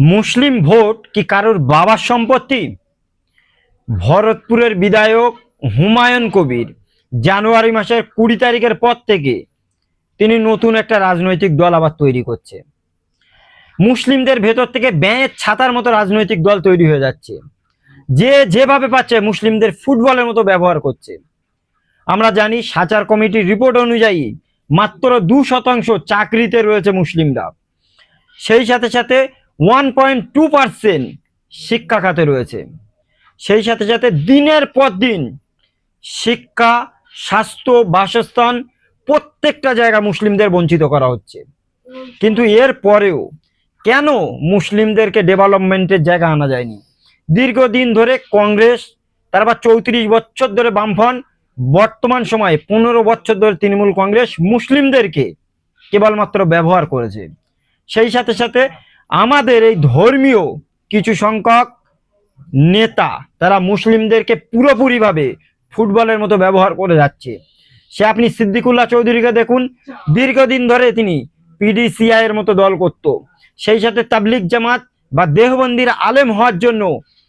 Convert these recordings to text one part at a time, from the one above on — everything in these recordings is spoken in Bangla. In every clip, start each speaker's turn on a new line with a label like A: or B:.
A: মুসলিম ভোট কি কারোর বাবার সম্পত্তি? ভরতপুরের বিধায়ক হুমায়ুন কবির জানুয়ারি মাসের কুড়ি তারিখের পর থেকে তিনি নতুন একটা রাজনৈতিক দল আবার তৈরি করছে। মুসলিমদের ভেতর থেকে ব্যাঁয়ের ছাতার মতো রাজনৈতিক দল তৈরি হয়ে যাচ্ছে। যে যেভাবে পাচ্ছে মুসলিমদের ফুটবলের মতো ব্যবহার করছে। আমরা জানি সাচার কমিটির রিপোর্ট অনুযায়ী মাত্র দু শতাংশ চাকরিতে রয়েছে মুসলিমরা। সেই সাথে সাথে ওয়ান পয়েন্ট টু শিক্ষা খাতে রয়েছে। সেই সাথে সাথে দিনের পর দিন শিক্ষা, স্বাস্থ্য, বাসস্থান প্রত্যেকটা জায়গা মুসলিমদের বঞ্চিত করা হচ্ছে। কিন্তু এর পরেও কেন মুসলিমদেরকে ডেভেলপমেন্টের জায়গা আনা যায়নি? দীর্ঘদিন ধরে কংগ্রেস তারপর চৌত্রিশ বছর ধরে বামফ্রন্ট, বর্তমান সময়ে পনেরো বছর ধরে তৃণমূল কংগ্রেস মুসলিমদেরকে কেবলমাত্র ব্যবহার করেছে। সেই সাথে সাথে আমাদের এই ধর্মীয় কিছু সংখ্যক নেতা, তারা মুসলিমদেরকে পুরোপুরিভাবে ফুটবলের মতো ব্যবহার করে যাচ্ছে। সে আপনি সিদ্দিকুল্লাহ চৌধুরীকে দেখুন, দীর্ঘদিন ধরে তিনি পিডিসিআই এর মতো দল করত। সেই সাথে তাবলিক জামাত বা দেহবন্দির আলেম হওয়ার জন্য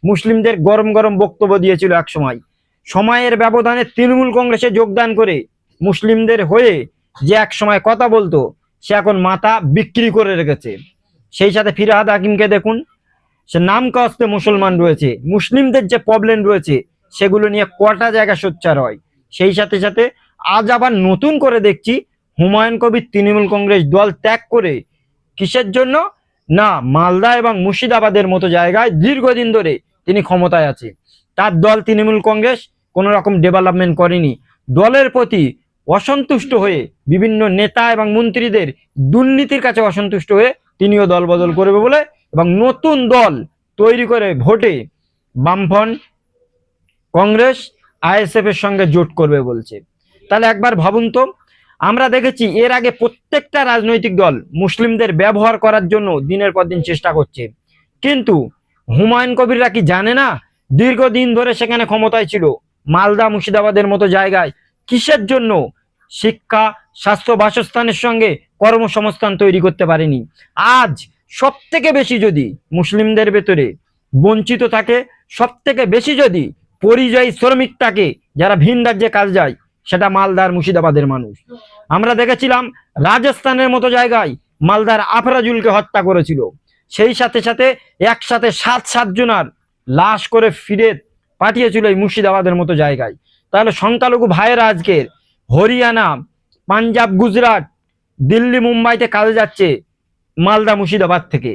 A: মুসলিমদের গরম গরম বক্তব্য দিয়েছিল এক সময়। সময়ের ব্যবধানে তৃণমূল কংগ্রেসে যোগদান করে মুসলিমদের হয়ে যে এক সময় কথা বলতো সে এখন মাথা বিক্রি করে রেখেছে। সেই সাথে ফিরাহাদ হাকিমকে দেখুন, সে নাম কস্তে মুসলমান রয়েছে। মুসলিমদের যে প্রবলেম রয়েছে, সেগুলো নিয়ে কটা জায়গা সোচ্চার হয়। সেই সাথে সাথে আজ আবার নতুন করে দেখছি, হুমায়ুন কবির তৃণমূল কংগ্রেস দল ত্যাগ করে কিসের জন্য? না, মালদা এবং মুর্শিদাবাদের মতো জায়গায় দীর্ঘদিন ধরে তিনি ক্ষমতায় আছে। তার দল তৃণমূল কংগ্রেস কোনো রকম ডেভেলপমেন্ট করেনি। দলের প্রতি অসন্তুষ্ট হয়ে বিভিন্ন নেতা এবং মন্ত্রীদের দুর্নীতির কাছে অসন্তুষ্ট হয়ে তিনিও দল বদল করবে বলে এবং নতুন দল তৈরি করে ভোটে বামফ্রন্ট কংগ্রেস, আইএসএফ এর সঙ্গে জোট করবে বলছে। তাহলে একবার ভাবুন তো, আমরা দেখেছি এর আগে প্রত্যেকটা রাজনৈতিক দল মুসলিমদের ব্যবহার করার জন্য দিনের পর দিন চেষ্টা করছে। কিন্তু হুমায়ুন কবিররা কি জানে না দীর্ঘদিন ধরে সেখানে ক্ষমতায় ছিল? মালদা মুর্শিদাবাদের মতো জায়গায় কিসের জন্য শিক্ষা, স্বাস্থ্য, বাসস্থানের সঙ্গে কর্মসংস্থান তৈরি করতে পারেনি। আজ সব থেকে বেশি যদি মুসলিমদের ভেতরে বঞ্চিত থাকে সব থেকে বেশি যদি পরিযায়ী শ্রমিক থাকে, যারা ভিন রাজ্যে কাজ যায়, সেটা মালদার মুর্শিদাবাদের মানুষ। আমরা দেখেছিলাম রাজস্থানের মতো জায়গায় মালদার আফরাজুলকে হত্যা করেছিল। সেই সাথে সাথে একসাথে সাত সাত জনার লাশ করে ফিরে পাঠিয়েছিল এই মুর্শিদাবাদের মতো জায়গায়। তাহলে সংখ্যালঘু ভাইয়েরা আজকের হরিয়ানা, পাঞ্জাব, গুজরাট, দিল্লি, মুম্বাইতে কাজে যাচ্ছে মালদা, মুর্শিদাবাদ থেকে।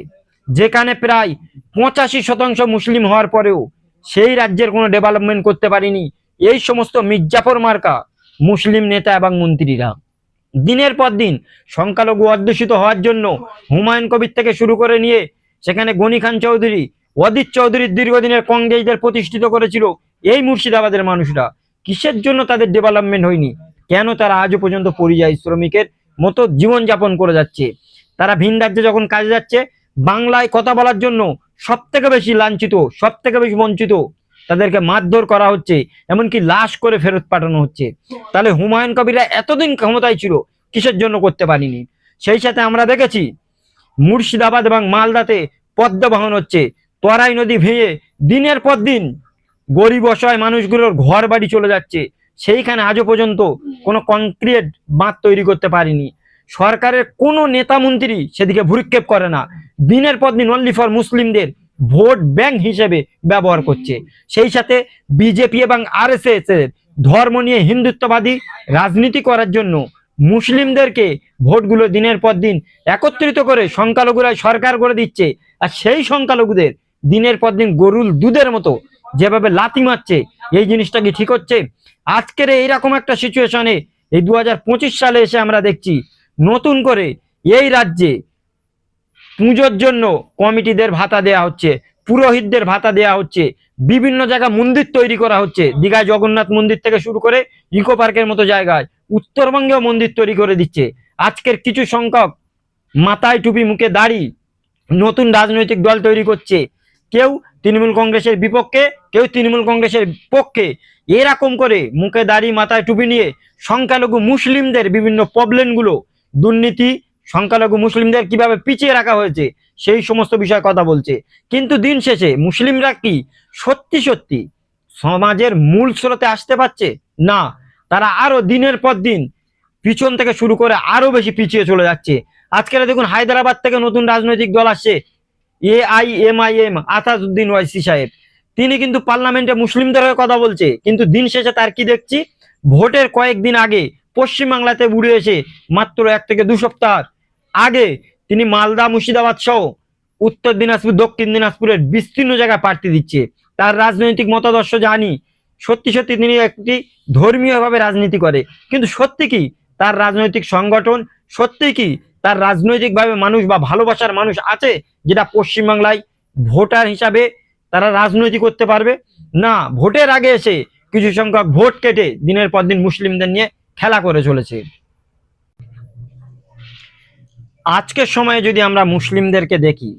A: যেখানে প্রায় পঁচাশি শতাংশ মুসলিম হওয়ার পরেও সেই রাজ্যের কোনো ডেভেলপমেন্ট করতে পারেনি এই সমস্ত মির্জাফর মার্কা মুসলিম নেতা এবং মন্ত্রীরা। দিনের পর দিন সংখ্যালঘু অধ্যুষিত হওয়ার জন্য হুমায়ুন কবির থেকে শুরু করে নিয়ে সেখানে গনি খান চৌধুরী, অদিত চৌধুরীর দীর্ঘদিনের কংগ্রেসদের প্রতিষ্ঠিত করেছিল এই মুর্শিদাবাদের মানুষরা। কিসের জন্য তাদের ডেভেলপমেন্ট হয়নি? কেন তারা আজও পর্যন্ত পরিযায়ী শ্রমিকের মতো জীবনযাপন করে যাচ্ছে? তারা ভিন রাজ্যে যখন কাজে যাচ্ছে, বাংলায় কথা বলার জন্য সব থেকে বেশি লাঞ্ছিত সব থেকে বেশি বঞ্চিত তাদেরকে মারধর করা হচ্ছে, এমনকি লাশ করে ফেরত পাঠানো হচ্ছে। তাহলে হুমায়ুন কবিরা এতদিন ক্ষমতায় ছিল, কিসের জন্য করতে পারিনি? সেই সাথে আমরা দেখেছি, মুর্শিদাবাদ এবং মালদাতে পদ্মা বহন হচ্ছে। তরাই নদী ভেঙে দিনের পর দিন গরিব অসহায় মানুষগুলোর ঘর বাড়ি চলে যাচ্ছে। সেইখানে আজও পর্যন্ত কোনো কংক্রিট বাঁধ তৈরি করতে পারিনি। সরকারের কোনো নেতা মন্ত্রী সেদিকে ভুরুক্ষেপ করে না। দিনের পর দিন অনলি ফর মুসলিমদের ভোট ব্যাংক হিসেবে ব্যবহার করছে। সেই সাথে বিজেপি এবং আরএসএস এর ধর্ম নিয়ে হিন্দুত্ববাদী রাজনীতি করার জন্য মুসলিমদেরকে ভোটগুলো দিনের পর দিন একত্রিত করে সংখ্যালঘুরা সরকার করে দিচ্ছে। আর সেই সংখ্যালঘুদের দিনের পর দিন গরুল দুধের মতো যেভাবে লাথি মারছে এই জিনিসটা কি ঠিক হচ্ছে? আজকের এইরকম একটা সিচুয়েশনে এই দু হাজার পঁচিশ সালে এসে আমরা দেখছি নতুন করে এই রাজ্যে পুজোর জন্য কমিটিদের ভাতা দেয়া হচ্ছে, পুরোহিতদের ভাতা দেয়া হচ্ছে, বিভিন্ন জায়গা মন্দির তৈরি করা হচ্ছে। দীঘায় জগন্নাথ মন্দির থেকে শুরু করে ইকো পার্কের মতো জায়গায় উত্তরবঙ্গেও মন্দির তৈরি করে দিচ্ছে। আজকের কিছু সংখ্যক মাথায় টুপি মুখে দাড়ি নতুন রাজনৈতিক দল তৈরি করছে। কেউ তৃণমূল কংগ্রেসের বিপক্ষে, কেউ তৃণমূল কংগ্রেসের পক্ষে এরকম করে মুখে দাড়ি, মাথায় টুপি নিয়ে সংখ্যালঘু মুসলিমদের বিভিন্ন প্রবলেমগুলো দুর্নীতি, সংখ্যালঘু মুসলিমদের কীভাবে পিছিয়ে রাখা হয়েছে, সেই সমস্ত বিষয়ে কথা বলছে। কিন্তু দিন শেষে মুসলিমরা কি সত্যি সত্যি সমাজের মূল স্রোতে আসতে পারছে? না, তারা আরও দিনের পর দিন পিছন থেকে শুরু করে আরও বেশি পিছিয়ে চলে যাচ্ছে। আজকে দেখুন হায়দ্রাবাদ থেকে নতুন রাজনৈতিক দল আসছে A I M I M Asaduddin Owaisi সাহেব। তিনি কিন্তু পার্লামেন্টে মুসলিমদের হয়ে কথা বলছে। কিন্তু দিন শেষে তার কি দেখছি? ভোটের কয়েকদিন আগে পশ্চিমবাংলাতে উড়ে এসে মাত্র এক থেকে দু সপ্তাহ আগে তিনি মালদা, মুর্শিদাবাদ সহ উত্তর দিনাজপুর, দক্ষিণ দিনাজপুরের বিস্তীর্ণ জায়গায় প্রার্থী দিচ্ছে। তার রাজনৈতিক মতাদর্শ জানি। সত্যি সত্যি তিনি একটি ধর্মীয়ভাবে রাজনীতি করে। কিন্তু সত্যি কি? তার রাজনৈতিক সংগঠন সত্যি কি তার রাজনৈতিকভাবে মানুষ বা ভালোবাসার মানুষ আছে যেটা পশ্চিমবাংলায় ভোটার হিসাবে তারা রাজনৈতিক করতে পারবে। না, ভোটের আগে এসে কিছু সংখ্যক ভোট কেটে দিনের পর দিন মুসলিমদের নিয়ে খেলা করে চলেছে। আজকের সময়ে যদি আমরা মুসলিমদেরকে দেখি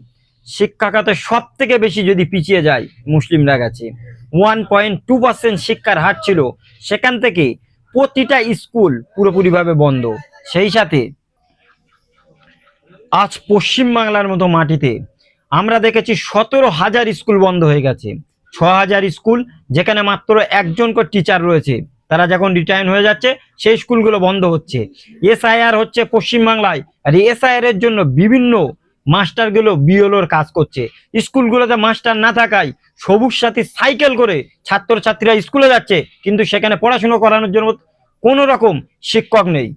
A: শিক্ষা খাতে সব থেকে বেশি যদি পিছিয়ে যায় মুসলিমরা গেছে। ওয়ান পয়েন্ট টু পার্সেন্ট শিক্ষার হার ছিল, সেখান থেকে প্রতিটা স্কুল পুরোপুরিভাবে বন্ধ। সেই সাথে আজ পশ্চিমবাংলার মতো মাটিতে। আমরা দেখেছি সতেরো হাজার স্কুল বন্ধ হয়ে গেছে। ছ হাজার স্কুল, যেখানে মাত্র একজন করে টিচার রয়েছে। তারা যখন রিটায়ার হয়ে যাচ্ছে, সেই স্কুলগুলো বন্ধ হচ্ছে। এসআইআর হচ্ছে পশ্চিমবাংলায় আর এসআইআর এর জন্য বিভিন্ন মাস্টারগুলো বিওলোর কাজ করছে। স্কুলগুলোতে মাস্টার না থাকায় সবুজ সাথী সাইকেল করে ছাত্রছাত্রীরা স্কুলে যাচ্ছে, কিন্তু সেখানে পড়াশুনো করানোর জন্য কোনো রকম শিক্ষক নেই।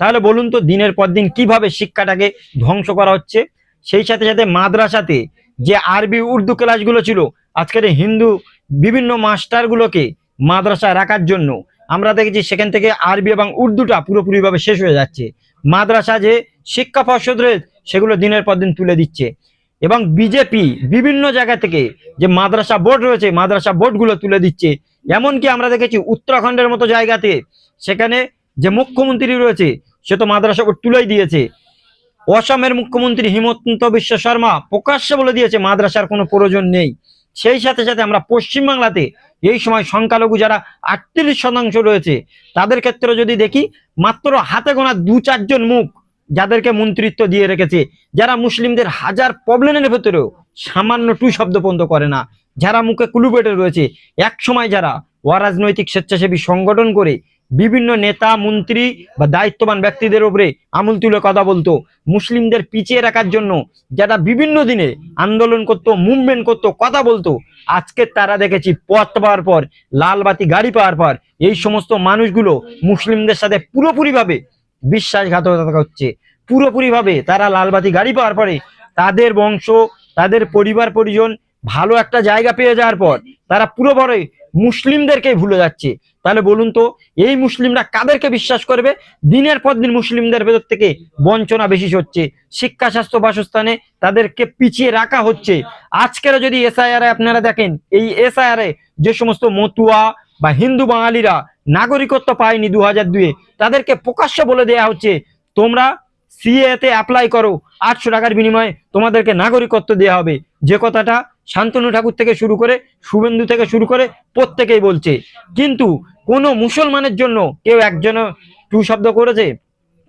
A: তাহলে বলুন তো দিনের পর দিন কীভাবে শিক্ষাটাকে ধ্বংস করা হচ্ছে? সেই সাথে সাথে মাদ্রাসাতে যে আরবি, উর্দু ক্লাসগুলো ছিল, আজকের হিন্দু বিভিন্ন মাস্টারগুলোকে মাদ্রাসা রাখার জন্য আমরা দেখেছি সেখান থেকে আরবি এবং উর্দুটা পুরোপুরিভাবে শেষ হয়ে যাচ্ছে। মাদ্রাসা যে শিক্ষা পর্ষদ রয়েছে, সেগুলো দিনের পর দিন তুলে দিচ্ছে। এবং বিজেপি বিভিন্ন জায়গা থেকে যে মাদ্রাসা বোর্ড রয়েছে, মাদ্রাসা বোর্ডগুলো তুলে দিচ্ছে। এমনকি আমরা দেখেছি উত্তরাখণ্ডের মতো জায়গাতে সেখানে যে মুখ্যমন্ত্রী রয়েছে, সে তো মাদ্রাসা তুলেই দিয়েছে। অসমের মুখ্যমন্ত্রী হিমন্ত বিশ্ব শর্মা প্রকাশ্যে বলে দিয়েছে, মাদ্রাসার কোনো প্রয়োজন নেই। সেই সাথে সাথে আমরা পশ্চিমবাংলাতে এই সময় সংখ্যালঘু যারা আটত্রিশ শতাংশ রয়েছে, তাদের ক্ষেত্রে যদি দেখি, মাত্র হাতে গোনা দু চারজন মুখ যাদেরকে মন্ত্রিত্ব দিয়ে রেখেছে, যারা মুসলিমদের হাজার প্রবলেমের ভেতরেও সামান্য টু শব্দ পর্যন্ত করে না। যারা মুখে কুলুপেটে রয়েছে, এক সময় যারা অরাজনৈতিক স্বেচ্ছাসেবী সংগঠন করে বিভিন্ন নেতা, মন্ত্রী বা দায়িত্ববান ব্যক্তিদের উপরে আমূল তুলে কথা বলতো। মুসলিমদের পিছিয়ে রাখার জন্য যারা বিভিন্ন দিনে আন্দোলন করতো মুভমেন্ট করতো, কথা বলতো, আজকে তারা দেখেছি পথ পাওয়ার পর লালবাতি গাড়ি পাওয়ার পর, এই সমস্ত মানুষগুলো মুসলিমদের সাথে পুরোপুরিভাবে বিশ্বাসঘাতকতা হচ্ছে পুরোপুরিভাবে তারা লালবাতি গাড়ি পাওয়ার পরে তাদের বংশ, তাদের পরিবার, পরিজন ভালো একটা জায়গা পেয়ে যাওয়ার পর তারা পুরোপুরি মুসলিমদেরকে ভুলে যাচ্ছে। তাহলে বলুন তো, এই মুসলিমরা কাদেরকে বিশ্বাস করবে? দিনের পর দিন মুসলিমদের ভেতর থেকে বঞ্চনা বেশি হচ্ছে শিক্ষা, স্বাস্থ্য, বাসস্থানে তাদেরকে পিছিয়ে রাখা হচ্ছে। আজকের যদি এসআইআর আপনারা দেখেন, এই এসআইআর যে সমস্ত মতুয়া বা হিন্দু বাঙালিরা নাগরিকত্ব পায়নি দু হাজার দুয়ে, তাদেরকে প্রকাশ্য বলে দেয়া হচ্ছে, তোমরা সিএ তে অ্যাপ্লাই করো। আটশো টাকার বিনিময়ে তোমাদেরকে নাগরিকত্ব দেওয়া হবে। যে কথাটা শান্তনু ঠাকুর থেকে শুরু করে শুভেন্দু থেকে শুরু করে প্রত্যেকেই বলছে। কিন্তু কোনো মুসলমানের জন্য কেউ একজন টু শব্দ করেছে?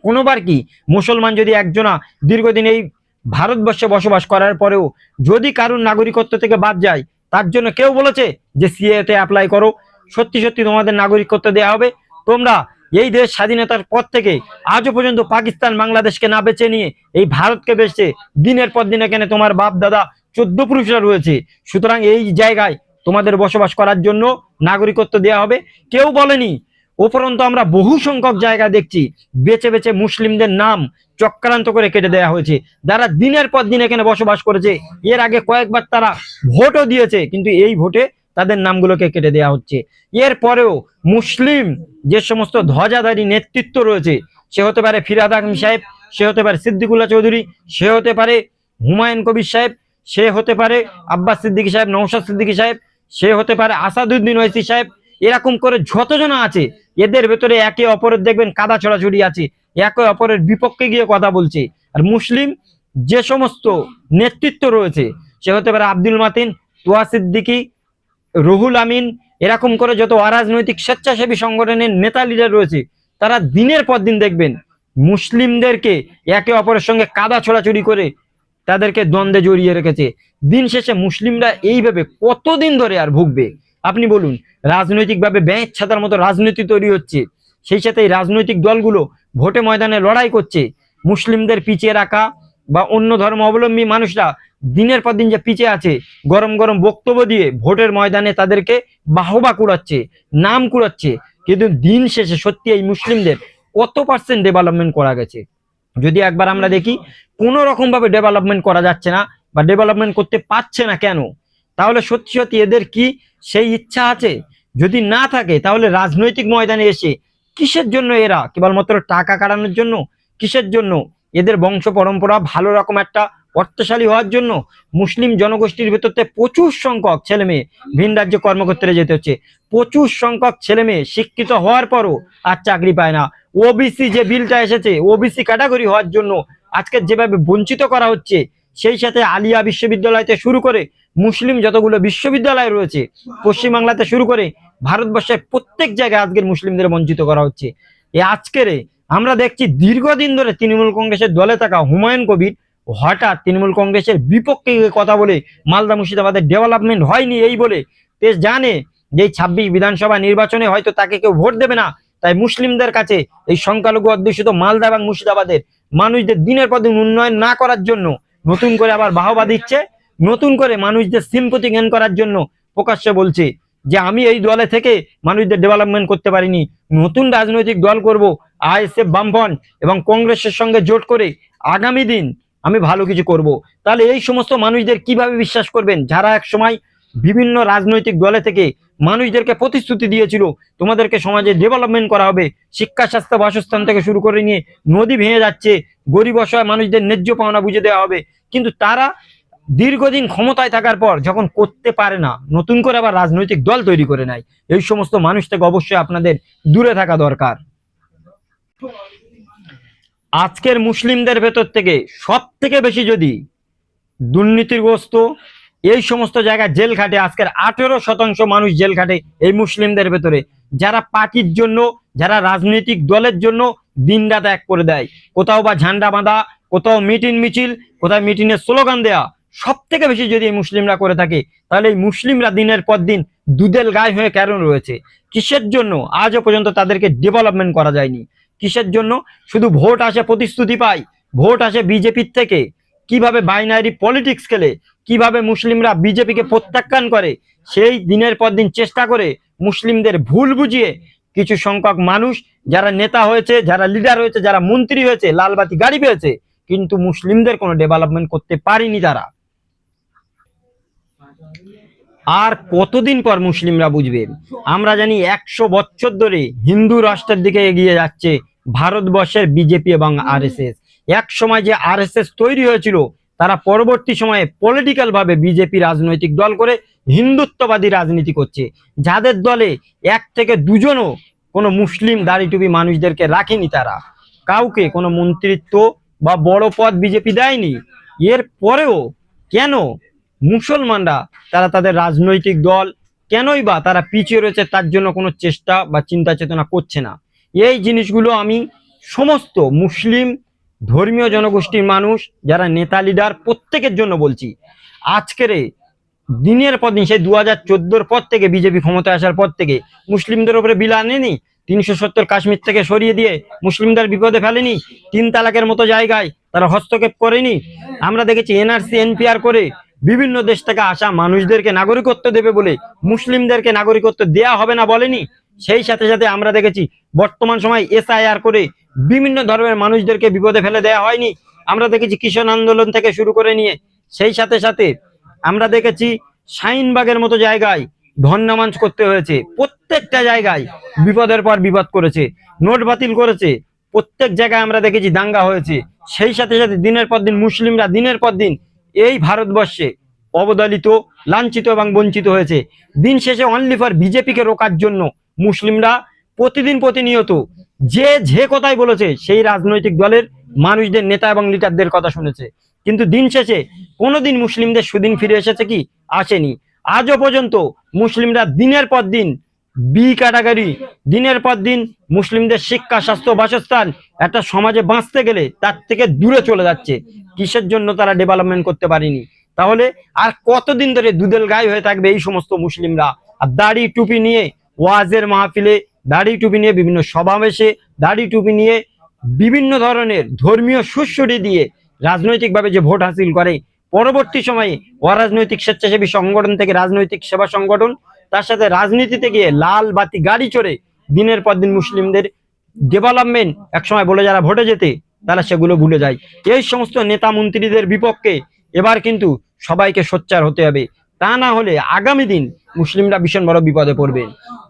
A: কোনোবার কি? মুসলমান যদি একজনা দীর্ঘদিন এই ভারতবর্ষে বসবাস করার পরেও যদি কারুর নাগরিকত্ব থেকে বাদ যায়, তার জন্য কেউ বলেছে যে সিএ তে অ্যাপ্লাই করো। সত্যি সত্যি তোমাদের নাগরিকত্ব দেওয়া হবে। তোমরা এই দেশ স্বাধীনতার পর থেকে আজও পর্যন্ত পাকিস্তান বাংলাদেশকে না বেছে নিয়ে এই ভারতকে বেচছে দিনের পর দিন এখানে তোমার বাপ, দাদা চোদ্দ পুরুষরা রয়েছে। সুতরাং এই জায়গায় তোমাদের বসবাস করার জন্য নাগরিকত্ব দেওয়া হবে। কেউ বলেনি, উপরন্ত আমরা বহু সংখ্যক জায়গা দেখছি, বেছে বেছে মুসলিমদের নাম চক্রান্ত করে কেটে দেওয়া হয়েছে। যারা দিনের পর দিন এখানে বসবাস করেছে, এর আগে কয়েকবার তারা ভোটও দিয়েছে, কিন্তু এই ভোটে তাদের নামগুলোকে কেটে দেওয়া হচ্ছে। এর পরেও মুসলিম যে সমস্ত ধ্বজাধারী নেতৃত্ব রয়েছে, সে হতে পারে ফিরাদ আহম সাহেব, সে হতে পারে সিদ্দিকুল্লাহ চৌধুরী, সে হতে পারে হুমায়ুন কবির সাহেব সে হতে পারে আব্বাস সিদ্দিকী সাহেব নৌশাদ সিদ্দিকী সাহেব, সে হতে পারে আসাদুদ্দিন ওয়াইসি সাহেব। এরকম করে যতজন আছে, এদের ভেতরে একে অপরের দেখবেন কাদা ছড়াছড়ি আছে, একে অপরের বিপক্ষে গিয়ে কথা বলছে। আর মুসলিম যে সমস্ত নেতৃত্ব রয়েছে, সে হতে পারে আব্দুল মাতিন, তোয়া সিদ্দিকী, রুহুল আমিন, এরকম করে যত অরাজনৈতিক স্বেচ্ছাসেবী সংগঠনের নেতা লিডার রয়েছে, তারা দিনের পর দিন দেখবেন মুসলিমদেরকে একে অপরের সঙ্গে কাদা ছোড়াছুড়ি করে তাদেরকে দ্বন্দ্বে জড়িয়ে রেখেছে। দিন শেষে মুসলিমরা এইভাবে কতদিন ধরে আর ভুগবে? আপনি বলুন, রাজনৈতিকভাবে ব্যাঁচ ছাতার মতো রাজনীতি তৈরি হচ্ছে, সেই সাথে এই রাজনৈতিক দলগুলো ভোটে ময়দানে লড়াই করছে। মুসলিমদের পিছিয়ে রাখা বা অন্য ধর্ম অবলম্বী মানুষরা দিনের পর দিন যে পিছিয়ে আছে, গরম গরম বক্তব্য দিয়ে ভোটের ময়দানে তাদেরকে বাহবা কুড়াচ্ছে, নাম কুড়াচ্ছে, কিন্তু দিন শেষে সত্যি এই মুসলিমদের কত পার্সেন্ট ডেভেলপমেন্ট করা গেছে? যদি একবার আমরা দেখি কোনো রকম ভাবে ডেভেলপমেন্ট করা যাচ্ছে না বা ডেভেলপমেন্ট করতে পারছে না কেন? তাহলে সত্যি সত্যি এদের কি সেই ইচ্ছা আছে? যদি না থাকে, তাহলে রাজনৈতিক ময়দানে এসে কিসের জন্য এরা? কেবলমাত্র টাকা কাটানোর জন্য? কিসের জন্য? এদের বংশ পরম্পরা ভালো রকম একটা অর্থশালী হওয়ার জন্য? মুসলিম জনগোষ্ঠীর ভেতরতে প্রচুর সংখ্যক ছেলে মেয়ে ভিন রাজ্যে কর্মক্ষেত্রে যেতে হচ্ছে। প্রচুর সংখ্যক ছেলে মেয়ে শিক্ষিত হওয়ার পরও আর চাকরি পায় না। ওবিসি যে বিলটা এসেছে ওবিসি ক্যাটাগরি হওয়ার জন্য আজকে যেভাবে বঞ্চিত করা হচ্ছে, সেই সাথে আলিয়া বিশ্ববিদ্যালয়তে শুরু করে মুসলিম যতগুলো বিশ্ববিদ্যালয় রয়েছে, পশ্চিমবাংলাতে শুরু করে ভারতবর্ষের প্রত্যেক জায়গায় আজকের মুসলিমদের বঞ্চিত করা হচ্ছে। এই আজকের আমরা দেখছি দীর্ঘদিন ধরে তৃণমূল কংগ্রেসের দলে থাকা হুমায়ুন কবির হঠাৎ তৃণমূল কংগ্রেসের বিপক্ষে কথা বলে মালদা মুর্শিদাবাদের ডেভেলপমেন্ট হয়নি এই বলে। দেশ জানে যে ছাব্বিশ বিধানসভা নির্বাচনে হয়তো তাকে কেউ ভোট দেবে না। তাই মুসলিমদের কাছে এই সংখ্যালঘু অধ্যুষিত মালদা এবং মুর্শিদাবাদের মানুষদের দিনের পর দিন উন্নয়ন না করার জন্য নতুন করে আবার বাহবা দিচ্ছে, নতুন করে মানুষদের সিম্পতি জ্ঞান করার জন্য প্রকাশ্যে বলছে যে আমি এই দলে থেকে মানুষদের ডেভেলপমেন্ট করতে পারিনি, নতুন রাজনৈতিক দল করব, আইএসএফ বামফ্রন্ট এবং কংগ্রেসের সঙ্গে জোট করে আগামী দিন আমি ভালো কিছু করব। তাহলে এই সমস্ত মানুষদের কীভাবে বিশ্বাস করবেন? যারা এক সময় বিভিন্ন রাজনৈতিক দলে থেকে মানুষদেরকে প্রতিশ্রুতি দিয়েছিল, তোমাদেরকে সমাজে ডেভেলপমেন্ট করা হবে, শিক্ষা, স্বাস্থ্য, বাসস্থান থেকে শুরু করে নিয়ে নদী ভেঙে যাচ্ছে, গরিব অসহায় মানুষদের ন্যায্য পাওনা বুঝে দেওয়া হবে। কিন্তু তারা দীর্ঘদিন ক্ষমতায় থাকার পর যখন করতে পারে না, নতুন করে আবার রাজনৈতিক দল তৈরি করে নেয়, এই সমস্ত মানুষ থেকে অবশ্যই আপনাদের দূরে থাকা দরকার। আজকের মুসলিমদের ভেতর থেকে সব থেকে বেশি যদি দুর্নীতিগ্রস্ত এই সমস্ত জায়গায় জেল খাটে। আজকের আঠেরো শতাংশ মানুষ জেল খাটে এই মুসলিমদের ভেতরে। যারা পার্টির জন্য, যারা রাজনৈতিক দলের জন্য দিন রাত এক করে দেয়। কোথাও বা ঝান্ডা বাঁধা, কোথাও মিটিং মিছিল কোথাও মিটিংয়ের স্লোগান দেয়া। সব থেকে বেশি যদি এই মুসলিমরা করে থাকে, তাহলে এই মুসলিমরা দিনের পর দিন দুধের গায়ে হয়ে কেন রয়েছে? কিসের জন্য? আজও পর্যন্ত তাদেরকে ডেভেলপমেন্ট করা যায়নি। কিসের জন্য? শুধু ভোট আসে প্রতিশ্রুতি পায়। ভোট আসে বিজেপির থেকে। কীভাবে বাইনারি পলিটিক্স খেলে? কীভাবে মুসলিমরা বিজেপিকে প্রত্যাখ্যান করে, সেই দিনের পর দিন চেষ্টা করে মুসলিমদের ভুল বুঝিয়ে কিছু সংখ্যক মানুষ যারা নেতা হয়েছে, যারা লিডার হয়েছে, যারা মন্ত্রী হয়েছে, লালবাতি গাড়ি পেয়েছে, কিন্তু মুসলিমদের কোনো ডেভেলপমেন্ট করতে পারেনি তারা। আর কতদিন পর মুসলিমরা বুঝবে? আমরা জানি একশো বছর ধরে হিন্দু রাষ্ট্রের দিকে এগিয়ে যাচ্ছে ভারতবর্ষের বিজেপি এবং আরএসএস এক সময় যে আরএসএস তৈরি হয়েছিল তারা পরবর্তী সময়ে পলিটিক্যাল ভাবে বিজেপি রাজনৈতিক দল করে হিন্দুত্ববাদী রাজনীতি করছে। যাদের দলে এক থেকে দুজনও কোনো মুসলিম দাড়ি টুপি মানুষদেরকে রাখেনি তারা। কাউকে কোনো মন্ত্রিত্ব বা বড় পদ বিজেপি দেয়নি। এর পরেও কেন মুসলমানরা তারা তাদের রাজনৈতিক দল কেনই বা তারা পিছিয়ে রয়েছে তার জন্য কোনো চেষ্টা বা চিন্তা চেতনা করছে না? এই জিনিসগুলো আমি সমস্ত মুসলিম ধর্মীয় জনগোষ্ঠীর মানুষ যারা নেতা লিডার প্রত্যেকের জন্য বলছি। আজকের দিনের পর দিন, সেই দু হাজার চোদ্দোর পর থেকে বিজেপি ক্ষমতায় আসার পর থেকে মুসলিমদের উপরে বিল আনেনি, তিনশো সত্তর কাশ্মীর থেকে সরিয়ে দিয়ে মুসলিমদের বিপদে ফেলেনি, তিন তালাকের মতো জায়গায় তারা হস্তক্ষেপ করেনি। আমরা দেখেছি এনআরসি, এনপিআর করে বিভিন্ন দেশ থেকে আসা মানুষদেরকে নাগরিকত্ব দেবে বলে মুসলিমদেরকে নাগরিকত্ব দেয়া হবে না বলেনি। সেই সাথে সাথে আমরা দেখেছি বর্তমান সময় এসআইআর করে বিভিন্ন ধর্মের মানুষদেরকে বিপদে ফেলে দেয়া হয়নি। আমরা দেখেছি কিষাণ আন্দোলন থেকে শুরু করে নিয়ে, সেই সাথে সাথে আমরা দেখেছি শাহিনবাগের মতো জায়গায় ধন্যমাঞ্চ করতে হয়েছে। প্রত্যেকটা জায়গায় বিপদের পর বিপদ করেছে, নোট বাতিল করেছে। প্রত্যেক জায়গায় আমরা দেখেছি দাঙ্গা হয়েছে। সেই সাথে সাথে দিনের পর দিন মুসলিমরা দিনের পর দিন এই ভারতবর্ষে অবদলিত, লাঞ্ছিত এবং বঞ্চিত হয়েছে। দিন শেষে অনলি ফর বিজেপিকে রোকার জন্য মুসলিমরা প্রতিদিন প্রতিনিয়ত যে যে কথাই বলেছে, সেই রাজনৈতিক দলের মানুষদের, নেতা এবং লিডারদের কথা শুনেছে। কিন্তু দিন শেষে কোনোদিন মুসলিমদের সুদিন ফিরে এসেছে কি? আসেনি। আজও পর্যন্ত মুসলিমরা দিনের পর দিন বি ক্যাটাগরি দিনের পর দিন মুসলিমদের শিক্ষা, স্বাস্থ্য, বাসস্থান একটা সমাজে বাঁচতে গেলে তার থেকে দূরে চলে যাচ্ছে। কিসের জন্য তারা ডেভেলপমেন্ট করতে পারেনি? তাহলে আর কতদিন ধরে দুদেল গায়ে হয়ে থাকবে এই সমস্ত মুসলিমরা? আর দাড়ি, টুপি নিয়ে ওয়াজের মাহফিলে দাড়ি টুপি নিয়ে বিভিন্ন সমাবেশে দাড়ি টুপি নিয়ে বিভিন্ন ধরনের ধর্মীয় সুশ্রুতি দিয়ে রাজনৈতিকভাবে যে ভোট হাসিল করে, পরবর্তী সময়ে অরাজনৈতিক স্বেচ্ছাসেবী সংগঠন থেকে রাজনৈতিক সেবা সংগঠন, তার সাথে রাজনীতিতে গিয়ে লাল বাতি গাড়ি চড়ে দিনের পর দিন মুসলিমদের ডেভেলপমেন্ট একসময় বলে যারা ভোটে যেতে, তারা সেগুলো ভুলে যায়। এই সমস্ত নেতা মন্ত্রীদের বিপক্ষে এবার কিন্তু সবাইকে সোচ্চার হতে হবে। তা না হলে আগামী দিন মুসলিমরা ভীষণ বড় বিপদে পড়বে।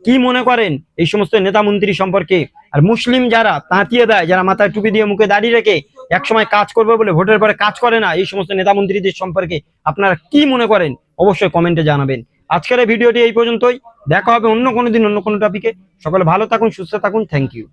A: কি মনে করেন এই সমস্ত নেতা মন্ত্রী সম্পর্কে? আর মুসলিম যারা তাঁতিয়ে দেয়, যারা মাথায় টুপি দিয়ে মুখে দাঁড়িয়ে রেখে একসময় কাজ করবে বলে ভোটের পরে কাজ করে না, এই সমস্ত নেতা মন্ত্রীদের সম্পর্কে আপনারা কি মনে করেন? অবশ্যই কমেন্টে জানাবেন। আজকের এই ভিডিওটি এই পর্যন্তই। দেখা হবে অন্য কোনো দিন অন্য কোনো টপিকে সকলে ভালো থাকুন, সুস্থ থাকুন। Thank you